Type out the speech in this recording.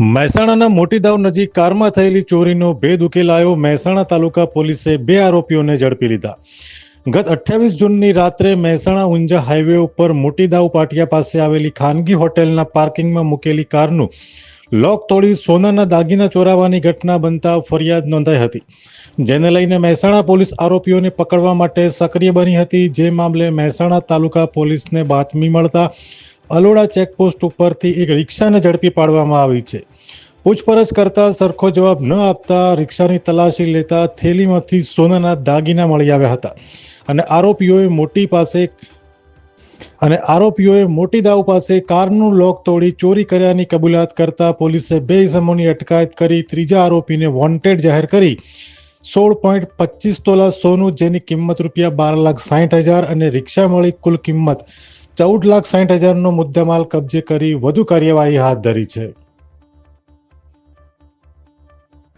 મહેસાણાના મોટીદાવ નજીક કારમાં થયેલી ચોરીનો ભેદ ઉકેલાયો મહેસાણા તાલુકા પોલીસે બે આરોપીઓને ઝડપી લીધા. ગત અઠ્યાવીસ જૂનની રાત્રે મહેસાણા ઊંઝા હાઈવે ઉપર મોટીદાવ પાટિયા પાસે આવેલી ખાનગી હોટેલના પાર્કિંગમાં મૂકેલી કારનું લોક તોડી સોનાના દાગીના ચોરાવાની ઘટના બનતા ફરિયાદ નોંધાઈ હતી. જેને લઈને મહેસાણા પોલીસ આરોપીઓને પકડવા માટે સક્રિય બની હતી. જે મામલે મહેસાણા તાલુકા પોલીસને બાતમી મળતા અલોડા ચેકપોસ્ટ ઉપરથી એક રિક્ષાને ઝડપી પાડવામાં આવી છે. પૂછપરછ કરતા સરખો જવાબ ન આપતા રિક્ષાની તલાશી લેતા થેલીમાંથી સોનાના દાગીના મળી આવ્યા હતા. અને આરોપીઓએ મોટી પાસે અને આરોપીઓએ મોટી દાવ પાસે કારનું લોક તોડી ચોરી કર્યાની કબૂલાત કરતા પોલીસે બે ઇસમોની અટકાયત કરી, ત્રીજા આરોપીને વોન્ટેડ જાહેર કરી. સોળ પોઈન્ટ પચીસ તોલા સોનું, જેની કિંમત રૂપિયા બાર લાખ સાઠ હજાર અને રિક્ષા મળી કુલ કિંમત ચૌદ લાખ સાઠ હજારનો મુદ્દામાલ કબજે કરી વધુ કાર્યવાહી હાથ ધરી છે.